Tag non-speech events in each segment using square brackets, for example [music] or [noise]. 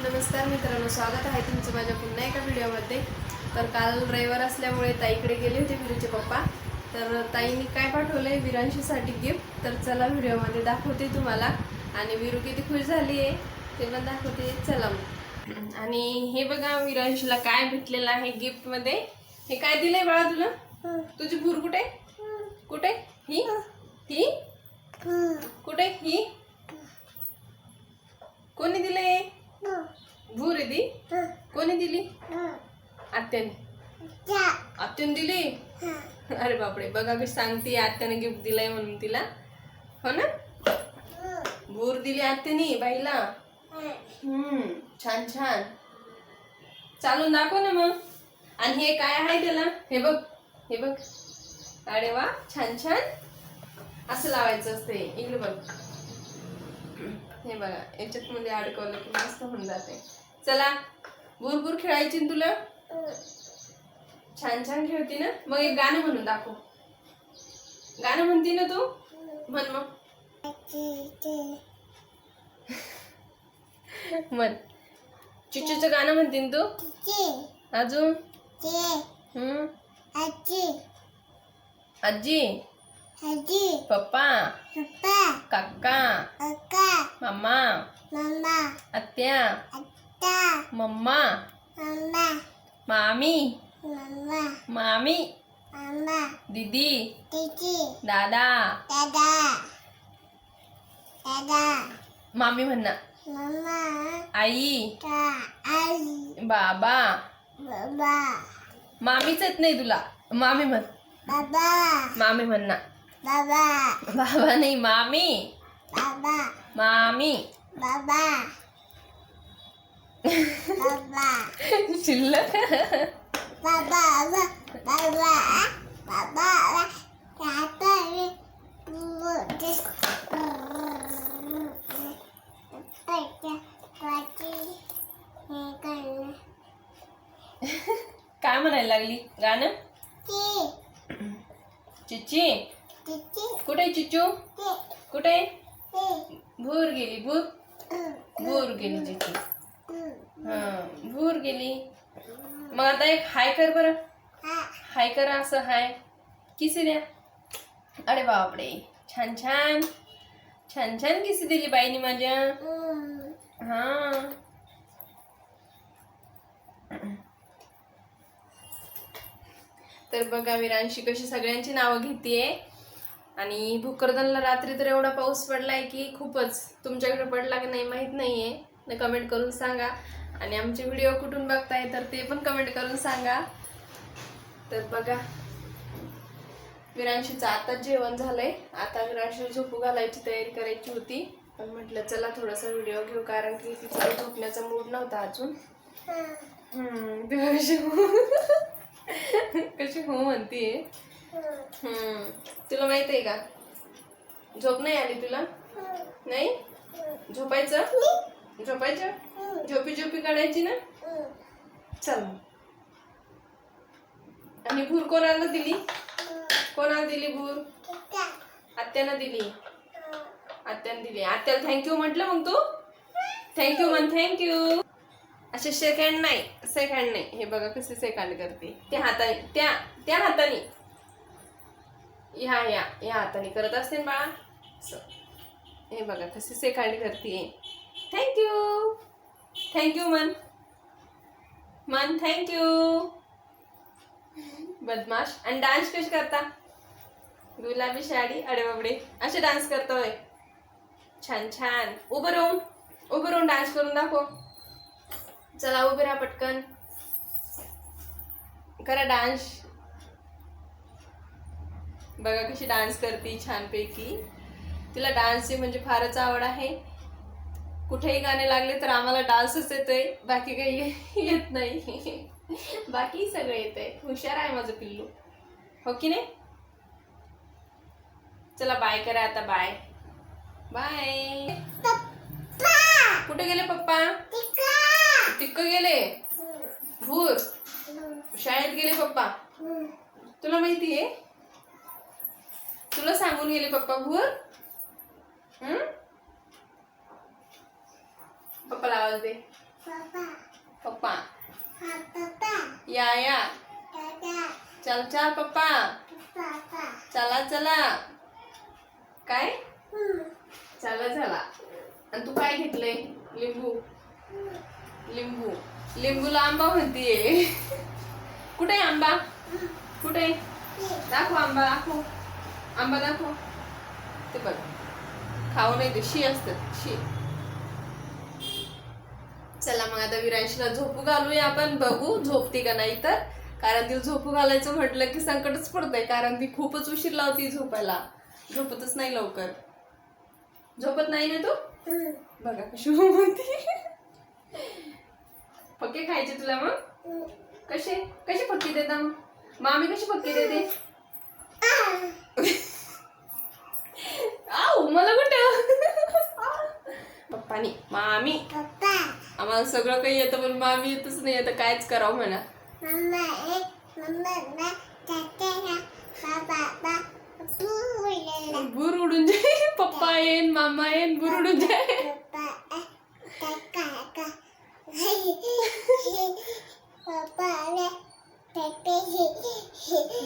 नमस्कार मित्रांनो स्वागत आहे तुमचं माझ्या पुन्हा एका व्हिडिओमध्ये. तर काल रविवार असल्यामुळे ताईकडे गेले होते विरूचे पप्पा. तर ताईने काय पाठवलंय? विरांशीसाठी गिफ्ट तर चला व्हिडिओमध्ये दाखवते तुम्हाला. आणि विरू किती खुश झाली आहे ते पण दाखवते. चला मग. आणि हे बघा विरांशीला काय भेटलेलं आहे गिफ्टमध्ये हे काय दिलंय बाळा तुला? तुझी भूर कुठे? कुठे? ही? ही. कुठे? ही? कोणी दिले भूर दी कोणी दिली? आत्याने. आत्याने दिली? अरे बापरे बघा कशी सांगते आत्याने गिफ्ट दिलंय म्हणून तिला. हो ना? भूर दिली आत्याने बाईला. हम्म छान छान. चालून दाखव ना मग. आणि हे काय आहे त्याला? हे बघ हे बघ. अरे वा छान छान. असं लावायचं असते इकडे बघ. हे बघा याच्यात मध्ये अडकवलं की मस्त होऊन जाते. चला भूरभूर खेळायची तुला? छान छान खेळती ना? मग एक गाणं म्हणून दाखव. गाणं म्हणती ना तू? म्हण मग. म्हण. चिचूचं गाणं म्हणते ना तू? अजून? आजी. पप्पा. काका. मम्मा आत्या. मम्मा. मामी. मामी. दीदी. दादा. मामी म्हणना आई. बाबा. मामीच येत नाही तुला. मामी म्हण. मामी म्हणना बाबा नाही मामी मामी शिल्लक काय म्हणायला लागली गाणं चिच्ची कुठे चिच्चू? कुठे? भूर गेली भूर. भूर गेली चिच्ची. हा. भूर गेली. मग आता एक हाय कर बरं. हाय करा असं हाय. किसी द्या. अरे बापडे छान छान. छान छान किसी दिली बाईनी माझ्या. हा. तर बघा विरांशी कशी सगळ्यांची नावं घेतीये. आणि भोकरदनला रात्री तर एवढा पाऊस पडलाय की खूपच. तुमच्याकडे पडला की नाही माहीत नाहीये. न कमेंट करून सांगा. आणि आमचे व्हिडिओ कुठून बघताय तर ते पण कमेंट करून सांगा. तर बघा. विरांशीचं आताच जेवण झालंय. आता विरांशी झोपू घालायची तयारी करायची होती. पण म्हटलं चला थोडासा व्हिडिओ घेऊ कारण की काही झोपण्याचा मूड नव्हता अजून. हो. [laughs] कशी हो म्हणतीये. हम्म, तुला माहीत आहे का? झोप नाही आली तुला? नाही? झोपायचं? झोपायचं? झोपी झोपी काढायची ना? चल. आणि भूर कोणाला दिली? कोणाला दिली भूर? आत्यानं दिली. आत्यानं दिली. आत्याला थँक्यू म्हटलं मग तू? थँक्यू म्हण थँक्यू असे सेकंड नाही. सेकंड नाही. हे बघा कसे सेकंड करते. त्या हाताने त्या त्या हाताने. ह्या ह्या या. हाताने करत असते ना बाळा. असं. हे बघा कशी सेकंड करते. थँक्यू थँक्यू मन. मन थँक्यू बदमाश. आणि डान्स कशी करता? गुलाबी साडी अडेबाबडे असे डान्स करतोय. छान छान. उभं राहून उभं राहून डान्स करून दाखव. चला उभे राहा पटकन. करा डान्स बघा कशी डान्स करते छानपैकी. तिला डान्सची म्हणजे फारच आवड आहे. कुठेही गाणे लागले तर आम्हाला डान्सच येतोय. बाकी काही [laughs] येत नाही. [laughs] बाकी सगळं येतंय. हुशार आहे माझं पिल्लू. हो की नाही? चला बाय करा आता बाय बाय कुठे गेले पप्पा? तिक्क गेले. भूर. शाळेत गेले पप्पा? तुला माहिती आहे तुला सांगून गेले पप्पा भूर? हम्म? पप्पाला आवाज दे. पप्पा. या या. चल चल पप्पा. चला चला. काय? चला चला. आणि तू काय घेतलंय? लिंबू. लिंबू. लिंबूला आंबा म्हणतीये. कुठे आंबा? कुठे? आहे? दाखव आंबा दाखव. आंबा दाखव. ते बघ. खाऊ नाही ते शी असतात शी. चला मग आता विरांशीला झोपू घालूया आपण. बघू झोपते का नाही तर. कारण तिला झोपू घालायचं म्हटलं की संकटच पडतंय. कारण ती खूपच उशीर लावती झोपायला. झोपतच नाही लवकर. झोपत नाही ना तू? बघा कशी [laughs] म्हणते. पक्के खायचे तुला मग? कसे? कसे पक्के देता मग? मामी कशी पक्के देते? पप्पानी मामी. आम्हाला सगळं काही येतं पण मामी येतच नाही येतं. कायच करावं म्हणा. बुर उडून जाईल. पप्पा येईन मामा येईन बुर उडून जाईल.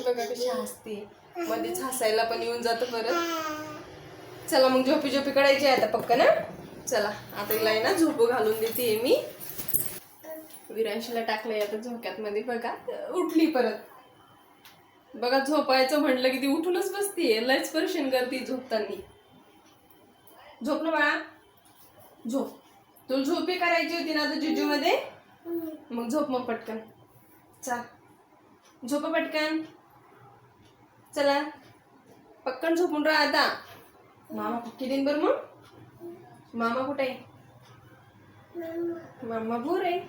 बघा कशी हसते. मध्येच हसायला पण येऊन जातं परत. चला मग झोपी झोपी काढायची आहे आता पक्का ना? चला आता हिला आहे ना झोप घालून देते मी. विरांशीला टाकलंय आता झोक्यात मध्ये बघा उठली परत. बघा झोपायचं म्हटलं की ती उठूनच बसतीये. लयच परेशान करते झोपताना. झोप ना बाळा. झोप. तुला झोपी करायची होती ना आता मध्ये मग झोप मग पटकन. चल झोप पटकन. चला. पक्कन झोपून राहा आता. मामा पक्की दिन बरं मग? मामा कुठे आहे? मामा. बोर आहे.